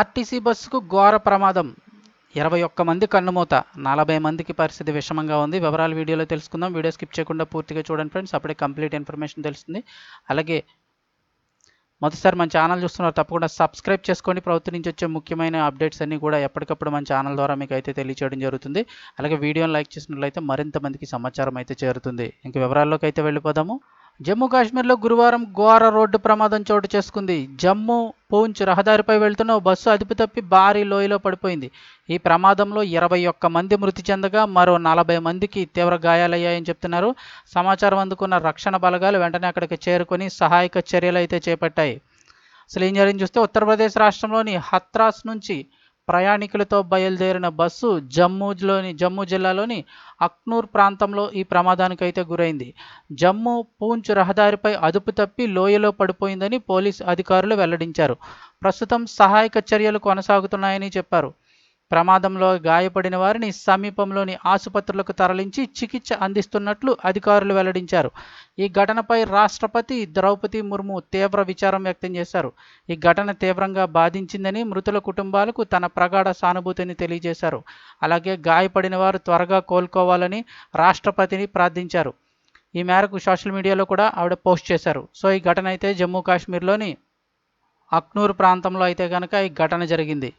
RTC బస్సుకు ఘోర ప్రమాదం. ఇరవై ఒక్క మంది కన్నుమూత. నలభై మందికి పరిస్థితి విషమంగా ఉంది. వివరాలు వీడియోలో తెలుసుకుందాం. వీడియో స్కిప్ చేయకుండా పూర్తిగా చూడండి ఫ్రెండ్స్. అప్పుడే కంప్లీట్ ఇన్ఫర్మేషన్ తెలుస్తుంది. అలాగే మొదటిసారి మన ఛానల్ చూస్తున్నారు తప్పకుండా సబ్స్క్రైబ్ చేసుకోండి. ప్రభుత్వం నుంచి వచ్చే ముఖ్యమైన అప్డేట్స్ అన్నీ కూడా ఎప్పటికప్పుడు మన ఛానల్ ద్వారా మీకు అయితే తెలియచేయడం జరుగుతుంది. అలాగే వీడియోని లైక్ చేసినట్లయితే మరింత మందికి సమాచారం అయితే చేరుతుంది. ఇంక వివరాల్లోకి అయితే వెళ్ళిపోదాము. జమ్మూ కాశ్మీర్లో గురువారం ఘోర రోడ్డు ప్రమాదం చోటు చేసుకుంది. జమ్మూ పూంచ్ రహదారిపై వెళ్తున్న బస్సు అదుపు తప్పి భారీ లోయలో పడిపోయింది. ఈ ప్రమాదంలో ఇరవై ఒక్క మంది మృతి చెందగా మరో నలభై మందికి తీవ్ర గాయాలయ్యాయని చెప్తున్నారు. సమాచారం అందుకున్న రక్షణ బలగాలు వెంటనే అక్కడికి చేరుకొని సహాయక చర్యలు అయితే చేపట్టాయి. అసలు ఏం జరిగింది చూస్తే ఉత్తరప్రదేశ్ రాష్ట్రంలోని హత్రాస్ నుంచి ప్రయాణికులతో బయలుదేరిన బస్సు జమ్మూలోని జమ్మూ జిల్లాలోని అక్నూర్ ప్రాంతంలో ఈ ప్రమాదానికి అయితే గురైంది. జమ్మూ పూంచ్ రహదారిపై అదుపు తప్పి లోయలో పడిపోయిందని పోలీస్ అధికారులు వెల్లడించారు. ప్రస్తుతం సహాయక చర్యలు కొనసాగుతున్నాయని చెప్పారు. ప్రమాదంలో గాయపడిన వారిని సమీపంలోని ఆసుపత్రులకు తరలించి చికిత్స అందిస్తున్నట్లు అధికారులు వెల్లడించారు. ఈ ఘటనపై రాష్ట్రపతి ద్రౌపది ముర్ము తీవ్ర విచారం వ్యక్తం చేశారు. ఈ ఘటన తీవ్రంగా బాధించిందని మృతుల కుటుంబాలకు తన ప్రగాఢ సానుభూతిని తెలియజేశారు. అలాగే గాయపడిన వారు త్వరగా కోలుకోవాలని రాష్ట్రపతిని ప్రార్థించారు. ఈ మేరకు సోషల్ మీడియాలో కూడా ఆవిడ పోస్ట్ చేశారు. సో ఈ ఘటన అయితే జమ్మూ కాశ్మీర్లోని అక్నూర్ ప్రాంతంలో అయితే కనుక ఈ ఘటన జరిగింది.